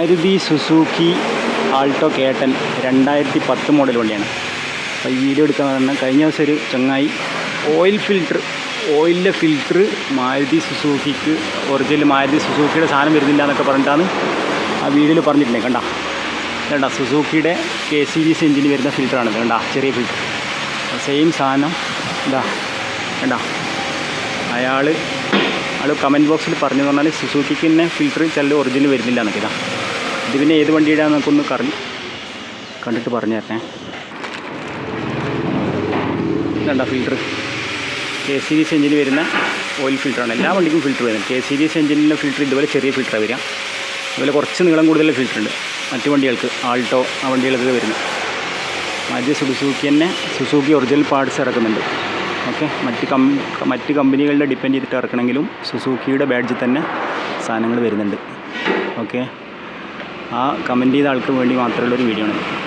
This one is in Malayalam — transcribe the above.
മാരുതി സുസൂക്കി ആൾട്ടോ കേട്ടൻ രണ്ടായിരത്തി പത്ത് മോഡൽ വണ്ടിയാണ്. അപ്പോൾ ഈ വീഡിയോ എടുക്കാൻ പറഞ്ഞാൽ കഴിഞ്ഞ ദിവസം ഒരു ചങ്ങായി ഓയിൽ ഫിൽറ്റർ ഓയിലിന്റെ ഫിൽറ്റർ മാരുതി സുസൂക്കിക്ക് ഒറിജിനൽ മാരുതി സുസൂക്കിയുടെ സാധനം വരുന്നില്ല എന്നൊക്കെ പറഞ്ഞിട്ടാണ് ആ വീഡിയോയിൽ പറഞ്ഞിട്ടുണ്ടേ കണ്ട. കണ്ട സുസൂക്കിയുടെ കെ സി ബി സി എഞ്ചിന് വരുന്ന ഫിൽറ്ററാണ് കണ്ട ചെറിയ ഫിൽറ്റർ സെയിം സാധനം ഇതാ കണ്ട. അയാൾ ആൾ കമന്റ് ബോക്സിൽ പറഞ്ഞു പറഞ്ഞാൽ സുസൂക്കിക്ക് തന്നെ ഫിൽറ്റർ ചില ഒറിജിനൽ വരുന്നില്ല എന്നൊക്കെ ഇതാ. ഇത് പിന്നെ ഏത് വണ്ടിയുടെ നമുക്കൊന്ന് കറി കണ്ടിട്ട് പറഞ്ഞു തരണേ ഇതണ്ട ഫിൽറ്റർ കെ സി ബി എഞ്ചിന് വരുന്ന ഓയിൽ ഫിൽറ്ററാണ് എല്ലാ വണ്ടിക്കും ഫിൽറ്റർ വരുന്നത് കെ സി ഡി സി എഞ്ചിനിലെ ഫിൽറ്റർ ഇതുപോലെ ചെറിയ ഫിൽറ്ററാണ് വരിക. അതുപോലെ കുറച്ച് നീളം കൂടുതലുള്ള ഫിൽറ്റർ ഉണ്ട്. മറ്റ് വണ്ടികൾക്ക് ആൾട്ടോ ആ വണ്ടികൾക്ക് വരുന്നത് മറ്റ് സുസുക്കി തന്നെ സുസുക്കി ഒറിജിനൽ പാർട്സ് ഇറക്കുന്നുണ്ട്. ഓക്കെ? മറ്റ് കം മറ്റ് കമ്പനികളുടെ ഡിപ്പെൻഡ് ചെയ്തിട്ട് ഇറക്കണമെങ്കിലും സുസുക്കിയുടെ ബാഡ്ജിൽ തന്നെ സാധനങ്ങൾ വരുന്നുണ്ട്. ഓക്കെ? ആ കമന്റ് ചെയ്ത ആൾക്ക് വേണ്ടി മാത്രമുള്ളൊരു വീഡിയോ ആണ്.